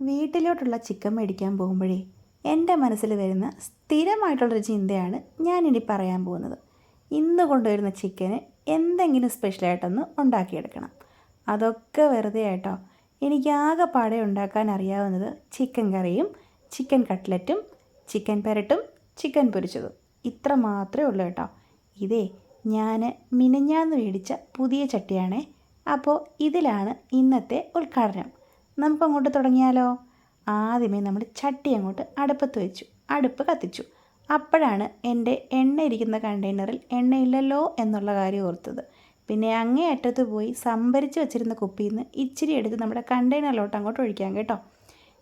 വീട്ടിലോട്ടുള്ള chicken മേടിക്കാൻ പോകുമ്പോഴേ എന്റെ മനസ്സിൽ വരുന്ന സ്ഥിരമായിട്ടുള്ളൊരു ചിന്തയാണ് ഞാനിനി പറയാൻ പോകുന്നത്. ഇന്ന് കൊണ്ടുവരുന്ന ചിക്കന് എന്തെങ്കിലും സ്പെഷ്യലായിട്ടൊന്ന് ഉണ്ടാക്കിയെടുക്കണം. അതൊക്കെ വെറുതെ ആയിട്ടോ. എനിക്കാകെപ്പാടെ ഉണ്ടാക്കാൻ അറിയാവുന്നത് ചിക്കൻ കറിയും ചിക്കൻ കട്ട്ലറ്റും ചിക്കൻ പെരട്ടും ചിക്കൻ പൊരിച്ചതും. ഇത്ര മാത്രമേ ഉള്ളൂ കേട്ടോ. ഇതേ ഞാൻ മിനഞ്ഞാന്ന് മേടിച്ച പുതിയ ചട്ടിയാണേ. അപ്പോൾ ഇതിലാണ് ഇന്നത്തെ ഉദ്ഘാടനം. നമുക്ക് അങ്ങോട്ട് തുടങ്ങിയാലോ? ആദ്യമേ നമ്മൾ ചട്ടി അങ്ങോട്ട് അടുപ്പത്ത് വെച്ചു. അടുപ്പ് കത്തിച്ചു. അപ്പോഴാണ് എന്റെ എണ്ണ ഇരിക്കുന്ന കണ്ടെയ്നറിൽ എണ്ണയില്ലല്ലോ എന്നുള്ള കാര്യം ഓർത്തത്. പിന്നെ അങ്ങേ അറ്റത്ത് പോയി സംഭരിച്ച് വെച്ചിരുന്ന കുപ്പിയിൽ നിന്ന് ഇച്ചിരി എടുത്ത് നമ്മുടെ കണ്ടെയ്നറിലോട്ട് അങ്ങോട്ട് ഒഴിക്കാം കേട്ടോ.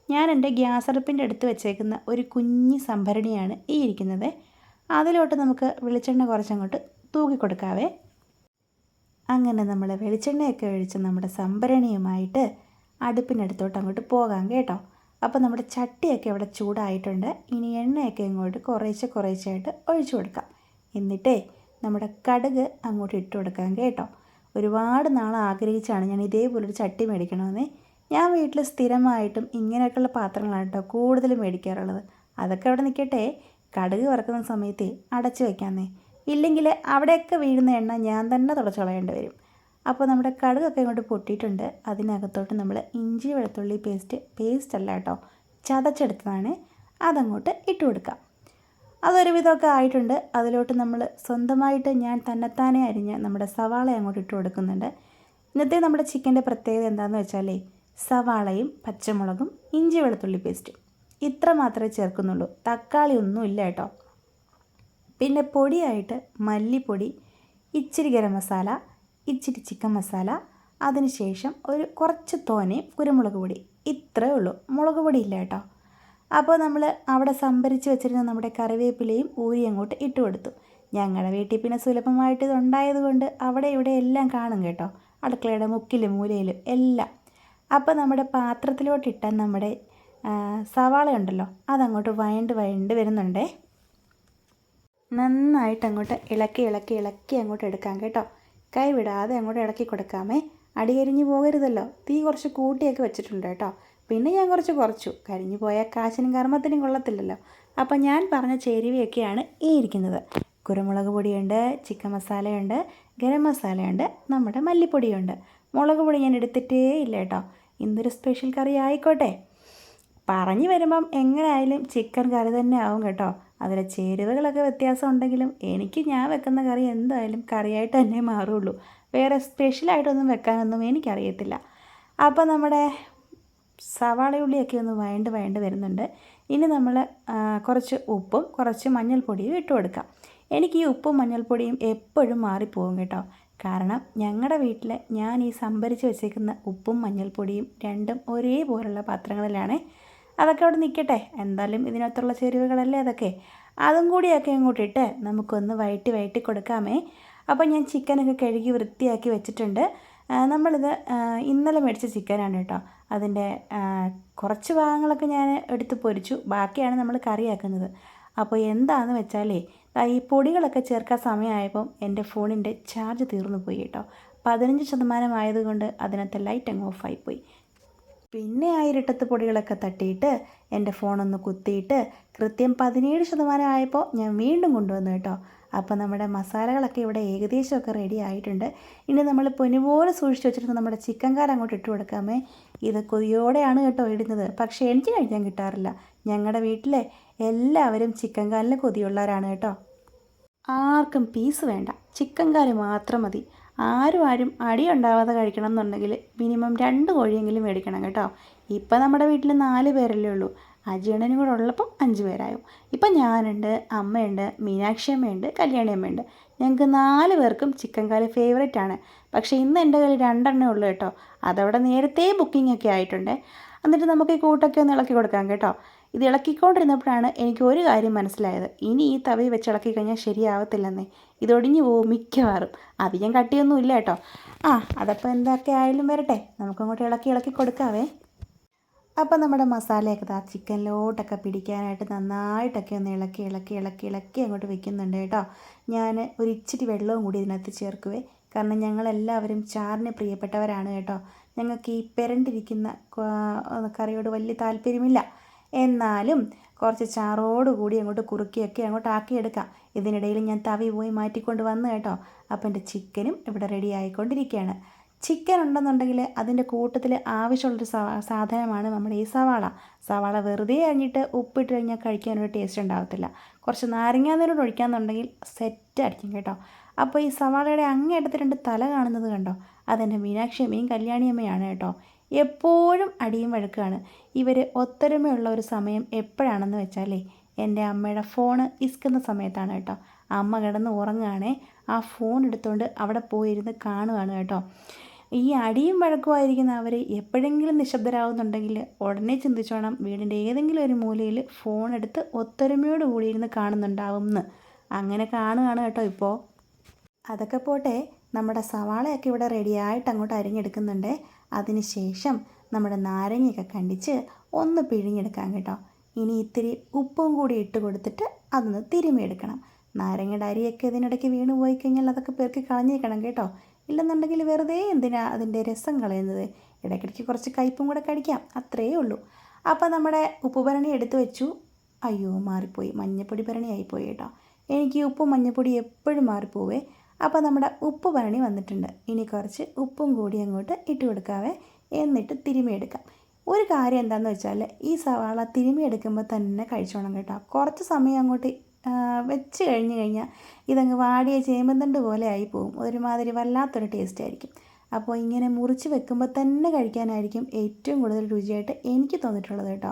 ഞാൻ എന്റെ ഗ്യാസ് അടുപ്പിന്റെ അടുത്ത് വെച്ചേക്കുന്ന ഒരു കുഞ്ഞ് സംഭരണിയാണ് ഈ ഇരിക്കുന്നത്. അതിലോട്ട് നമുക്ക് വെളിച്ചെണ്ണ കുറച്ചങ്ങോട്ട് തൂക്കി കൊടുക്കാവേ. അങ്ങനെ നമ്മൾ വെളിച്ചെണ്ണയൊക്കെ ഒഴിച്ച് നമ്മുടെ സംഭരണിയുമായിട്ട് അടുപ്പിനടുത്തോട്ട് അങ്ങോട്ട് പോകാം കേട്ടോ. അപ്പോൾ നമ്മുടെ ചട്ടിയൊക്കെ ഇവിടെ ചൂടായിട്ടുണ്ട്. ഇനി എണ്ണയൊക്കെ ഇങ്ങോട്ട് കുറേശ്ശെ കുറേശ്ശെയായിട്ട് ഒഴിച്ചു കൊടുക്കാം. എന്നിട്ടേ നമ്മുടെ കടുക് അങ്ങോട്ട് ഇട്ട് കൊടുക്കാം കേട്ടോ. ഒരുപാട് നാൾ ആഗ്രഹിച്ചാണ് ഞാൻ ഇതേപോലൊരു ചട്ടി മേടിക്കണമെന്നേ. ഞാൻ വീട്ടിൽ സ്ഥിരമായിട്ടും ഇങ്ങനെയൊക്കെയുള്ള പാത്രങ്ങളാണ് കേട്ടോ കൂടുതലും മേടിക്കാറുള്ളത്. അതൊക്കെ അവിടെ നിൽക്കട്ടെ. കടുക് വറക്കുന്ന സമയത്ത് അടച്ചു വയ്ക്കാമെന്നേ ഇല്ലെങ്കിൽ അവിടെയൊക്കെ വീഴുന്ന എണ്ണ ഞാൻ തന്നെ തുടച്ചു കളയേണ്ടി വരും. അപ്പോൾ നമ്മുടെ കടുകൊക്കെ ഇങ്ങോട്ട് പൊട്ടിയിട്ടുണ്ട്. അതിനകത്തോട്ട് നമ്മൾ ഇഞ്ചി വെളുത്തുള്ളി പേസ്റ്റ് പേസ്റ്റ് അല്ല കേട്ടോ ചതച്ചെടുത്തതാണ്. അതങ്ങോട്ട് ഇട്ട് കൊടുക്കാം. അതൊരു വിധമൊക്കെ ആയിട്ടുണ്ട്. അതിലോട്ട് നമ്മൾ സ്വന്തമായിട്ട് ഞാൻ തന്നെത്താനെ അരിഞ്ഞ് നമ്മുടെ സവാള അങ്ങോട്ട് ഇട്ട് കൊടുക്കുന്നുണ്ട്. ഇന്നത്തെ നമ്മുടെ ചിക്കന്റെ പ്രത്യേകത എന്താണെന്ന് വെച്ചാലേ സവാളയും പച്ചമുളകും ഇഞ്ചി വെളുത്തുള്ളി പേസ്റ്റും ഇത്ര മാത്രമേ ചേർക്കുന്നുള്ളൂ. തക്കാളി ഒന്നും ഇല്ല കേട്ടോ. പിന്നെ പൊടിയായിട്ട് മല്ലിപ്പൊടി ഇച്ചിരി ഗരം മസാല ഇച്ചിരി ചിക്കൻ മസാല അതിനുശേഷം ഒരു കുറച്ച് തോനയും കുരുമുളക് പൊടി. ഇത്രയേ ഉള്ളൂ. മുളക് പൊടി ഇല്ല കേട്ടോ. അപ്പോൾ നമ്മൾ അവിടെ സംഭരിച്ച് വെച്ചിരുന്ന നമ്മുടെ കറിവേപ്പിലയും ഊരി അങ്ങോട്ട് ഇട്ട് കൊടുത്തു. ഞങ്ങളുടെ വീട്ടിൽ പിന്നെ സുലഭമായിട്ട് ഇതുണ്ടായതുകൊണ്ട് അവിടെ ഇവിടെ എല്ലാം കാണും കേട്ടോ. അടുക്കളയുടെ മുക്കിലും മൂലയിലും എല്ലാം. അപ്പോൾ നമ്മുടെ പാത്രത്തിലോട്ടിട്ട നമ്മുടെ സവാള ഉണ്ടല്ലോ അതങ്ങോട്ട് വയണ്ട് വയണ്ട് വരുന്നുണ്ടേ. നന്നായിട്ട് അങ്ങോട്ട് ഇളക്കി ഇളക്കി ഇളക്കി അങ്ങോട്ട് എടുക്കാം കേട്ടോ. കൈ വിടാതെ അങ്ങോട്ട് ഇടക്കി കൊടുക്കാമേ. അടികരിഞ്ഞു പോകരുതല്ലോ. തീ കുറച്ച് കൂട്ടിയൊക്കെ വെച്ചിട്ടുണ്ട് കേട്ടോ. പിന്നെ ഞാൻ കുറച്ച് കുറച്ചു. കരിഞ്ഞു പോയാൽ കാശിനും കർമ്മത്തിനും കൊള്ളത്തില്ലല്ലോ. അപ്പം ഞാൻ പറഞ്ഞ ചേരുവയൊക്കെയാണ് ഈ ഇരിക്കുന്നത്. കുരുമുളക് പൊടിയുണ്ട് ചിക്കൻ മസാലയുണ്ട് ഗരം മസാലയുണ്ട് നമ്മുടെ മല്ലിപ്പൊടിയുണ്ട്. മുളക് പൊടി ഞാൻ എടുത്തിട്ടേ ഇല്ല കേട്ടോ. ഇന്നൊരു സ്പെഷ്യൽ കറി ആയിക്കോട്ടെ. പറഞ്ഞു വരുമ്പം എങ്ങനെയായാലും ചിക്കൻ കറി തന്നെ ആവും കേട്ടോ. അതിലെ ചേരുവകളൊക്കെ വ്യത്യാസം ഉണ്ടെങ്കിലും എനിക്ക് ഞാൻ വെക്കുന്ന കറി എന്തായാലും കറിയായിട്ട് തന്നെ മാറുള്ളൂ. വേറെ സ്പെഷ്യലായിട്ടൊന്നും വെക്കാനൊന്നും എനിക്കറിയത്തില്ല. അപ്പോൾ നമ്മുടെ സവാള ഉള്ളിയൊക്കെ ഒന്ന് വയണ്ട് വയണ്ട് വരുന്നുണ്ട്. ഇനി നമ്മൾ കുറച്ച് ഉപ്പും കുറച്ച് മഞ്ഞൾപ്പൊടിയും ഇട്ട് കൊടുക്കാം. എനിക്ക് ഈ ഉപ്പും മഞ്ഞൾപ്പൊടിയും എപ്പോഴും മാറിപ്പോകും കേട്ടോ. കാരണം ഞങ്ങളുടെ വീട്ടിൽ ഞാൻ ഈ സംഭരിച്ച് വെച്ചേക്കുന്ന ഉപ്പും മഞ്ഞൾപ്പൊടിയും രണ്ടും ഒരേപോലുള്ള പാത്രങ്ങളിലാണ് അതൊക്കെ അവിടെ നിൽക്കട്ടെ. എന്തായാലും ഇതിനകത്തുള്ള ചേരുവകളല്ലേ അതൊക്കെ? അതും കൂടിയൊക്കെ അങ്ങോട്ട് ഇട്ട് നമുക്കൊന്ന് വയറ്റി വയറ്റി കൊടുക്കാമേ. അപ്പോൾ ഞാൻ ചിക്കനൊക്കെ കഴുകി വൃത്തിയാക്കി വെച്ചിട്ടുണ്ട്. നമ്മളിത് ഇന്നലെ മേടിച്ച ചിക്കനാണ് കേട്ടോ. അതിന്റെ കുറച്ച് ഭാഗങ്ങളൊക്കെ ഞാൻ എടുത്ത് പൊരിച്ചു. ബാക്കിയാണ് നമ്മൾ കറിയാക്കുന്നത്. അപ്പോൾ എന്താണെന്ന് വെച്ചാലേ ഈ പൊടികളൊക്കെ ചേർക്കാൻ സമയമായപ്പം എന്റെ ഫോണിന്റെ ചാർജ് തീർന്നു പോയി കേട്ടോ. പതിനഞ്ച് ശതമാനം ആയതുകൊണ്ട് അതിനകത്ത് ലൈറ്റ് അങ്ങ് ഓഫായിപ്പോയി പിന്നെ ആ ഇരട്ടത്ത് പൊടികളൊക്കെ തട്ടിയിട്ട് എന്റെ ഫോണൊന്ന് കുത്തിയിട്ട് കൃത്യം പതിനേഴ് ശതമാനം ആയപ്പോൾ ഞാൻ വീണ്ടും കൊണ്ടുവന്നു കേട്ടോ. അപ്പോൾ നമ്മുടെ മസാലകളൊക്കെ ഇവിടെ ഏകദേശമൊക്കെ റെഡി ആയിട്ടുണ്ട്. ഇനി നമ്മൾ പൊന്നുപോലെ സൂക്ഷിച്ച് വെച്ചിരുന്ന നമ്മുടെ ചിക്കൻ കാരം അങ്ങോട്ട് ഇട്ട് കൊടുക്കാമേ. ഇത് കൊതിയോടെയാണ് കേട്ടോ ഇടുന്നത്. പക്ഷേ എനിക്ക് കഴിക്കാൻ കിട്ടാറില്ല. ഞങ്ങളുടെ വീട്ടിലെ എല്ലാവരും ചിക്കൻ കാലിന് കൊതിയുള്ളവരാണ് കേട്ടോ. ആർക്കും പീസ് വേണ്ട. ചിക്കൻ കാൽ മാത്രം മതി. ആരും ആരും അടി ഉണ്ടാവാതെ കഴിക്കണം എന്നുണ്ടെങ്കിൽ മിനിമം രണ്ട് കോഴിയെങ്കിലും മേടിക്കണം കേട്ടോ. ഇപ്പം നമ്മുടെ വീട്ടിൽ നാല് പേരല്ലേ ഉള്ളൂ. അജിയണ്ണനും കൂടെ ഉള്ളപ്പം അഞ്ച് പേരായും. ഇപ്പം ഞാനുണ്ട് അമ്മയുണ്ട് മീനാക്ഷി അമ്മയുണ്ട് കല്യാണി അമ്മയുണ്ട്. ഞങ്ങൾക്ക് നാല് പേർക്കും ചിക്കൻ കാലി ഫേവറേറ്റ് ആണ്. പക്ഷേ ഇന്ന് എന്റെ കയ്യിൽ രണ്ടെണ്ണേ ഉള്ളൂ കേട്ടോ. അതവിടെ നേരത്തെ ബുക്കിംഗ് ഒക്കെ ആയിട്ടുണ്ട്. എന്നിട്ട് നമുക്ക് ഈ കൂട്ടൊക്കെ ഒന്ന് ഇളക്കി കൊടുക്കാം കേട്ടോ. ഇത് ഇളക്കിക്കൊണ്ടിരുന്നപ്പോഴാണ് എനിക്ക് ഒരു കാര്യം മനസ്സിലായത്. ഇനി ഈ തവി വെച്ച് ഇളക്കി കഴിഞ്ഞാൽ ശരിയാവത്തില്ലെന്നേ. ഇതൊടിഞ്ഞു പോകും മിക്കവാറും. അധികം കട്ടിയൊന്നും ഇല്ല കേട്ടോ. ആ അതപ്പോൾ എന്തൊക്കെ ആയാലും വരട്ടെ. നമുക്കങ്ങോട്ട് ഇളക്കി ഇളക്കി കൊടുക്കാവേ. അപ്പോൾ നമ്മുടെ മസാലയൊക്കെ ആ ചിക്കനിലോട്ടൊക്കെ പിടിക്കാനായിട്ട് നന്നായിട്ടൊക്കെ ഒന്ന് ഇളക്കി ഇളക്കി ഇളക്കി ഇളക്കി അങ്ങോട്ട് വെക്കുന്നുണ്ട് കേട്ടോ. ഞാൻ ഒരു ഇച്ചിരി വെള്ളവും കൂടി ഇതിനകത്ത് ചേർക്കുവേ. കാരണം ഞങ്ങളെല്ലാവരും ചാറിന് പ്രിയപ്പെട്ടവരാണ് കേട്ടോ. ഞങ്ങൾക്ക് ഈ പെരണ്ടിരിക്കുന്ന കറിയോട് വലിയ താല്പര്യമില്ല. എന്നാലും കുറച്ച് ചാറോട് കൂടി അങ്ങോട്ട് കുറുക്കിയൊക്കെ അങ്ങോട്ട് ആക്കിയെടുക്കാം. ഇതിനിടയിൽ ഞാൻ തവി പോയി മാറ്റിക്കൊണ്ട് വന്നു കേട്ടോ. അപ്പം എന്റെ ചിക്കനും ഇവിടെ റെഡി ആയിക്കൊണ്ടിരിക്കുകയാണ്. ചിക്കൻ ഉണ്ടെന്നുണ്ടെങ്കിൽ അതിന്റെ കൂട്ടത്തിൽ ആവശ്യമുള്ളൊരു സാധനമാണ് നമ്മുടെ ഈ സവാള. സവാള വെറുതെ അരിഞ്ഞിട്ട് ഉപ്പിട്ട് കഴിഞ്ഞാൽ കഴിക്കാനൊരു ടേസ്റ്റ് ഉണ്ടാകത്തില്ല കുറച്ച് നാരങ്ങാനീരോട് ഒഴിക്കാന്നുണ്ടെങ്കിൽ സെറ്റ് അടിക്കും കേട്ടോ. അപ്പോൾ ഈ സവാളയുടെ അങ്ങേ അങ്ങേയറ്റത്ത് രണ്ട് തല കാണുന്നത് കണ്ടോ? അതെന്റെ മീനാക്ഷിയമ്മയും കല്യാണിയമ്മയാണ് കേട്ടോ. എപ്പോഴും അടിയും വഴക്കാണ്. ഇവർ ഒത്തൊരുമയുള്ള ഒരു സമയം എപ്പോഴാണെന്ന് വെച്ചാലേ എന്റെ അമ്മയുടെ ഫോണ് ഇസ്ക്കുന്ന സമയത്താണ് കേട്ടോ. അമ്മ കിടന്ന് ഉറങ്ങുകയാണേ ആ ഫോൺ എടുത്തുകൊണ്ട് അവിടെ പോയിരുന്ന് കാണുകയാണ് കേട്ടോ. ഈ അടിയും വഴക്കുമായിരിക്കുന്ന അവർ എപ്പോഴെങ്കിലും നിശബ്ദരാകുന്നുണ്ടെങ്കിൽ ഉടനെ ചിന്തിച്ചോണം വീടിന്റെ ഏതെങ്കിലും ഒരു മൂലയിൽ ഫോൺ എടുത്ത് ഒത്തൊരുമയോട് കൂടിയിരുന്ന് കാണുന്നുണ്ടാവും എന്ന് അങ്ങനെ കാണുകയാണ് കേട്ടോ ഇപ്പോൾ അതൊക്കെ പോട്ടെ നമ്മുടെ സവാളയൊക്കെ ഇവിടെ റെഡിയായിട്ട് അങ്ങോട്ട് അരിഞ്ഞെടുക്കുന്നുണ്ട്. അതിനുശേഷം നമ്മുടെ നാരങ്ങയൊക്കെ കണ്ടിച്ച് ഒന്ന് പിഴിഞ്ഞെടുക്കാം കേട്ടോ. ഇനി ഇത്തിരി ഉപ്പും കൂടി ഇട്ട് കൊടുത്തിട്ട് അതൊന്ന് തിരുമിയെടുക്കണം നാരങ്ങയുടെ അരിയൊക്കെ ഇതിനിടയ്ക്ക് വീണ് പോയി കഴിഞ്ഞാൽ അതൊക്കെ പെറുക്കി കളഞ്ഞേക്കണം കേട്ടോ. ഇല്ലെന്നുണ്ടെങ്കിൽ വെറുതെ എന്തിനാ അതിന്റെ രസം കളയുന്നത്? ഇടയ്ക്കിടയ്ക്ക് കുറച്ച് കയ്പും കൂടെ കടിക്കാം അത്രയേ ഉള്ളൂ. അപ്പോൾ നമ്മുടെ ഉപ്പുഭരണി എടുത്തു വെച്ചു. അയ്യോ മാറിപ്പോയി. മഞ്ഞപ്പൊടി ഭരണി ആയിപ്പോയി കേട്ടോ. എനിക്ക് ഉപ്പും മഞ്ഞപ്പൊടി എപ്പോഴും മാറിപ്പോവേ. അപ്പോൾ നമ്മുടെ ഉപ്പ് ഭരണി വന്നിട്ടുണ്ട്. ഇനി കുറച്ച് ഉപ്പും കൂടി അങ്ങോട്ട് ഇട്ട് കൊടുക്കാവേ. എന്നിട്ട് തിരുമിയെടുക്കാം ഒരു കാര്യം എന്താണെന്ന് വെച്ചാൽ ഈ സവാള തിരുമിയെടുക്കുമ്പോൾ തന്നെ കഴിച്ചോണം കേട്ടോ. കുറച്ച് സമയം അങ്ങോട്ട് വെച്ച് കഴിഞ്ഞ് കഴിഞ്ഞാൽ ഇതങ്ങ് വാടിയ ചേമ്പന്തണ്ട് പോലെ ആയി പോകും ഒരുമാതിരി വല്ലാത്തൊരു ടേസ്റ്റ് ആയിരിക്കും. അപ്പോൾ ഇങ്ങനെ മുറിച്ച് വെക്കുമ്പോൾ തന്നെ കഴിക്കാനായിരിക്കും ഏറ്റവും കൂടുതൽ രുചിയായിട്ട് എനിക്ക് തോന്നിയിട്ടുള്ളത് കേട്ടോ.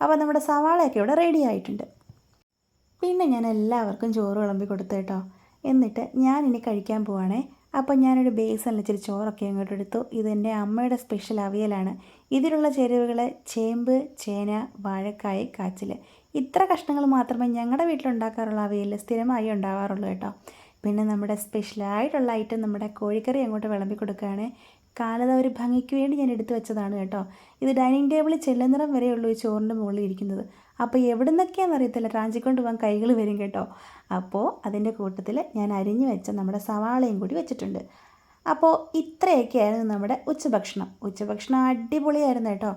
അപ്പോൾ നമ്മുടെ സവാളയൊക്കെ ഇവിടെ റെഡി ആയിട്ടുണ്ട്. പിന്നെ ഞാൻ എല്ലാവർക്കും ചോറ് വിളമ്പി കൊടുത്തു കേട്ടോ. എന്നിട്ട് ഞാൻ ഇനി കഴിക്കാൻ പോവാണേ. അപ്പം ഞാനൊരു ബേസണിൽ ഇച്ചിരി ചോറൊക്കെ അങ്ങോട്ട് എടുത്തു. ഇതെന്റെ അമ്മയുടെ സ്പെഷ്യൽ അവിയലാണ്. ഇതിലുള്ള ചേരുവകൾ ചേമ്പ് ചേന വാഴക്കായ് കാച്ചിൽ. ഇത്ര കഷ്ണങ്ങൾ മാത്രമേ ഞങ്ങളുടെ വീട്ടിലുണ്ടാക്കാറുള്ള അവിയൽ സ്ഥിരമായി ഉണ്ടാവാറുള്ളൂ കേട്ടോ. പിന്നെ നമ്മുടെ സ്പെഷ്യലായിട്ടുള്ള ഐറ്റം നമ്മുടെ കോഴിക്കറി അങ്ങോട്ട് വിളമ്പി കൊടുക്കുകയാണ്. കാലത ഒരു ഭംഗിക്ക് വേണ്ടി ഞാൻ എടുത്തു വെച്ചതാണ് കേട്ടോ. ഇത് ഡൈനിങ് ടേബിളിൽ ചെല്ലുന്നിടം വരെയുള്ളൂ ഈ ചോറിന്റെ മുകളിൽ ഇരിക്കുന്നത്. അപ്പോൾ എവിടെ നിന്നൊക്കെയാണെന്ന് അറിയത്തില്ല. റാഞ്ചിക്കൊണ്ട് പോകാൻ കൈകൾ വരും കേട്ടോ. അപ്പോൾ അതിന്റെ കൂട്ടത്തിൽ ഞാൻ അരിഞ്ഞു വെച്ച നമ്മുടെ സവാളയും കൂടി വെച്ചിട്ടുണ്ട്. അപ്പോൾ ഇത്രയൊക്കെയായിരുന്നു നമ്മുടെ ഉച്ചഭക്ഷണം. ഉച്ചഭക്ഷണം അടിപൊളിയായിരുന്നു കേട്ടോ.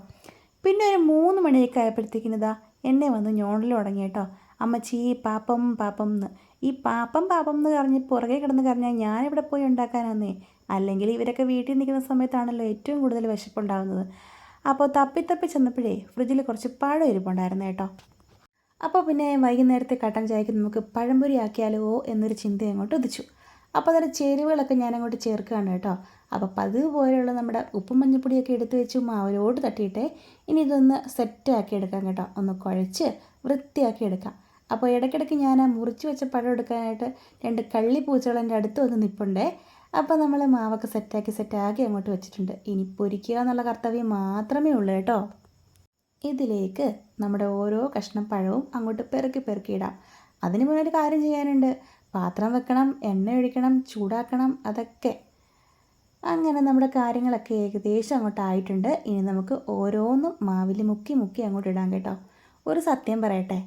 പിന്നെ ഒരു മൂന്ന് മണിയൊക്കെ ആയപ്പോഴത്തേക്കിനിതാ എന്നെ വന്ന് ഞോണിൽ തുടങ്ങി കേട്ടോ. അമ്മച്ചി പാപ്പം പാപ്പം എന്ന് ഈ പാപ്പം പാപ്പം എന്ന് പറഞ്ഞ് പുറകെ കിടന്ന് കരഞ്ഞാൽ ഞാനിവിടെ പോയി ഉണ്ടാക്കാനാന്നേ. അല്ലെങ്കിൽ ഇവരൊക്കെ വീട്ടിൽ നിൽക്കുന്ന സമയത്താണല്ലോ ഏറ്റവും കൂടുതൽ വിശപ്പുണ്ടാകുന്നത് അപ്പോൾ തപ്പി തപ്പി ചെന്നപ്പോഴേ ഫ്രിഡ്ജിൽ കുറച്ച് പഴം ഇരിപ്പുണ്ടായിരുന്നു കേട്ടോ. അപ്പോൾ പിന്നെ വൈകുന്നേരത്തെ കട്ടൻ ചായക്ക് നമുക്ക് പഴംപൊരി ആക്കിയാലോ എന്നൊരു ചിന്ത അങ്ങോട്ട് ഉദിച്ചു. അപ്പോൾ അതിന്റെ ചേരുവകളൊക്കെ ഞാൻ അങ്ങോട്ട് ചേർക്കുകയാണ് കേട്ടോ. അപ്പോൾ പതിവ് പോലെയുള്ള നമ്മുടെ ഉപ്പും മഞ്ഞപ്പൊടിയൊക്കെ എടുത്ത് വെച്ച് മാവിലോട്ട് തട്ടിയിട്ട് ഇനി ഇതൊന്ന് സെറ്റാക്കി എടുക്കാം കേട്ടോ. ഒന്ന് കുഴച്ച് വൃത്തിയാക്കി എടുക്കാം. അപ്പോൾ ഇടയ്ക്കിടയ്ക്ക് ഞാൻ മുറിച്ച് വെച്ച പഴം എടുക്കാനായിട്ട് രണ്ട് കള്ളിപ്പൂച്ചകൾ എന്റെ അടുത്ത് വന്ന് നിൽപ്പുണ്ടേ അപ്പോൾ നമ്മൾ മാവൊക്കെ സെറ്റാക്കി സെറ്റാക്കി അങ്ങോട്ട് വെച്ചിട്ടുണ്ട്. ഇനി പൊരിക്കുക എന്നുള്ള കർത്തവ്യം മാത്രമേ ഉള്ളൂ കേട്ടോ. ഇതിലേക്ക് നമ്മുടെ ഓരോ കഷ്ണം പഴവും അങ്ങോട്ട് പെറുക്കി പെറുക്കി ഇടാം. അതിന് മുന്നേ ഒരു കാര്യം ചെയ്യാനുണ്ട്. പാത്രം വെക്കണം എണ്ണ ഒഴിക്കണം ചൂടാക്കണം അതൊക്കെ. അങ്ങനെ നമ്മുടെ കാര്യങ്ങളൊക്കെ ഏകദേശം അങ്ങോട്ട് ആയിട്ടുണ്ട്. ഇനി നമുക്ക് ഓരോന്നും മാവിൽ മുക്കി മുക്കി അങ്ങോട്ട് ഇടാം കേട്ടോ. ഒരു സത്യം പറയട്ടെ.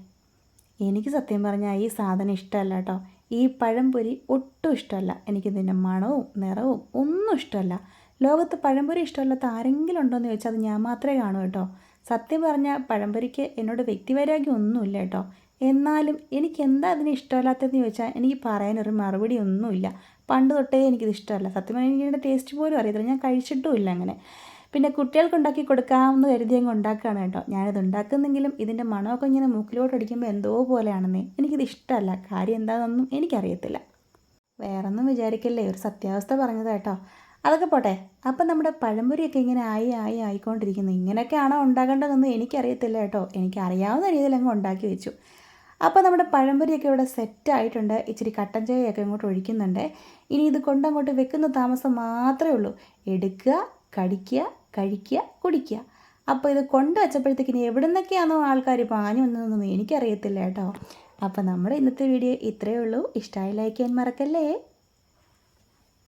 എനിക്ക് സത്യം പറഞ്ഞാൽ ഈ സാധനം ഇഷ്ടമല്ല കേട്ടോ. ഈ പഴംപൊരി ഒട്ടും ഇഷ്ടമല്ല. എനിക്കിതിന്റെ മണവും നിറവും ഒന്നും ഇഷ്ടമല്ല. ലോകത്ത് പഴംപൊരി ഇഷ്ടമല്ലാത്ത ആരെങ്കിലും ഉണ്ടോ എന്ന് ചോദിച്ചാൽ അത് ഞാൻ മാത്രമേ കാണൂ കേട്ടോ. സത്യം പറഞ്ഞാൽ പഴംപൊരിക്ക് എന്നോട് വ്യക്തിവൈരാഗ്യം ഒന്നുമില്ല കേട്ടോ. എന്നാലും എനിക്ക് എന്താ അതിന് ഇഷ്ടമല്ലാത്തതെന്ന് ചോദിച്ചാൽ എനിക്ക് പറയാനൊരു മറുപടി ഒന്നുമില്ല. പണ്ട് തൊട്ടേ എനിക്കിത് ഇഷ്ടമല്ല. സത്യം പറഞ്ഞാൽ എനിക്കതിന്റെ ടേസ്റ്റ് പോലും അറിയത്തില്ല. ഞാൻ കഴിച്ചിട്ടുമില്ല അങ്ങനെ. പിന്നെ കുട്ടികൾക്ക് ഉണ്ടാക്കി കൊടുക്കാമെന്ന് കരുതി അങ്ങ് ഉണ്ടാക്കുകയാണ് കേട്ടോ. ഞാനിത് ഉണ്ടാക്കുന്നെങ്കിലും ഇതിന്റെ മണമൊക്കെ ഇങ്ങനെ മൂക്കിലോട്ട് അടിക്കുമ്പോൾ എന്തോ പോലെയാണെന്നേ എനിക്കിത് ഇഷ്ടമല്ല. കാര്യം എന്താണെന്നൊന്നും എനിക്കറിയത്തില്ല. വേറൊന്നും വിചാരിക്കല്ലേ? ഒരു സത്യാവസ്ഥ പറഞ്ഞത് കേട്ടോ. അതൊക്കെ പോട്ടെ. അപ്പം നമ്മുടെ പഴംപൊരിയൊക്കെ ഇങ്ങനെ ആയി ആയി ആയിക്കൊണ്ടിരിക്കുന്നു. ഇങ്ങനെയൊക്കെയാണോ ഉണ്ടാകേണ്ടതെന്നും എനിക്കറിയത്തില്ല കേട്ടോ. എനിക്ക് അറിയാവുന്ന രീതിയിൽ അങ്ങ് ഉണ്ടാക്കി വെച്ചു. അപ്പോൾ നമ്മുടെ പഴംപൊരിയൊക്കെ ഇവിടെ സെറ്റ് ആയിട്ടുണ്ട് ഇച്ചിരി കട്ടൻ ചായയൊക്കെ ഇങ്ങോട്ട് ഒഴിക്കുന്നുണ്ട്. ഇനി ഇത് കൊണ്ടങ്ങോട്ട് വെക്കുന്ന താമസം മാത്രമേ ഉള്ളൂ. എടുക്കുക കടിക്കുക കഴിക്കുക കുടിക്കുക. അപ്പോൾ ഇത് കൊണ്ട് വെച്ചപ്പോഴത്തേക്കിന് എവിടെ നിന്നൊക്കെയാണോ ആൾക്കാർ പാഞ്ഞു വന്നതെന്നൊന്നും എനിക്കറിയത്തില്ല കേട്ടോ. അപ്പോൾ നമ്മുടെ ഇന്നത്തെ വീഡിയോ ഇത്രയേ ഉള്ളൂ. ഇഷ്ടമായി ലൈക്ക് ചെയ്യാൻ മറക്കല്ലേ?